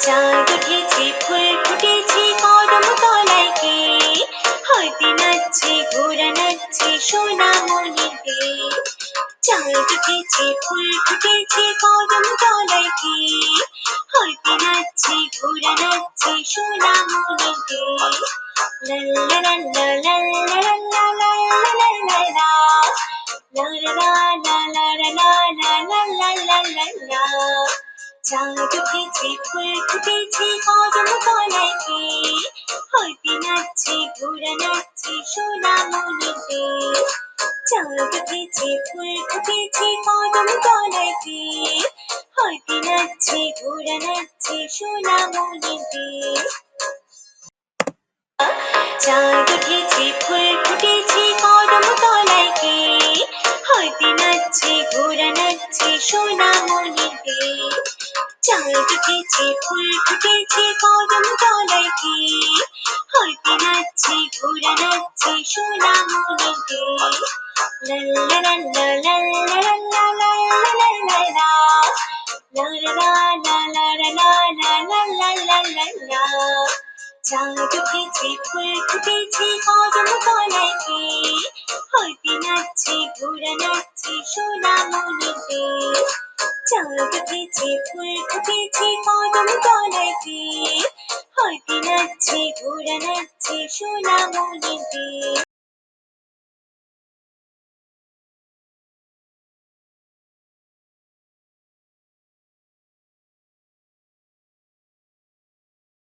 চাঁদ উঠেছে, ফুল ফুটেছে, কদম তলায় কে? হাতি নাচছে, ঘোড়া নাচছে, সোনা মনির কে? চাঁদ উঠেছে, ফুল ফুটেছে, কদম তলায় কে? হাতি নাচছে, ঘোড়া নাচছে, সোনা লা লা লা লা চাঁদ উঠেছে ফুল ফুটেছে তলায় কে হাতি নাচছে, ঘোড়া নাচছে, সোনা মনিতে চাঁদ উঠেছে ফুল ফুটেছে তলায় কে হাতি নাচছে ঘোড়া নাচছে সোনা মনিতে চাঁদ উঠেছে ফুল ফুটেছে তলায় কে হাতি নাচছে ঘোড়া নাচছে সোনা মনিতে চাঁদ উঠেছে ফুল ফুটেছে কদম তলায় কে হাতি নাচছে ঘোড়া নাচছে সোনা মনিতে লা লা লা লা লা লা লা লা লা লা লা La la la la la la la la la la la la চাঁদ উঠেছে ফুল ফুটেছে কদম তলায় কে হাতি নাচছে ঘোড়া নাচছে সোনা মনিতে চাউলত ভেজে ফুল ফুটেছে কদম তলায় দিয়ে হয়তি নাচছে ঘোড়া নাচছে সোনা মনে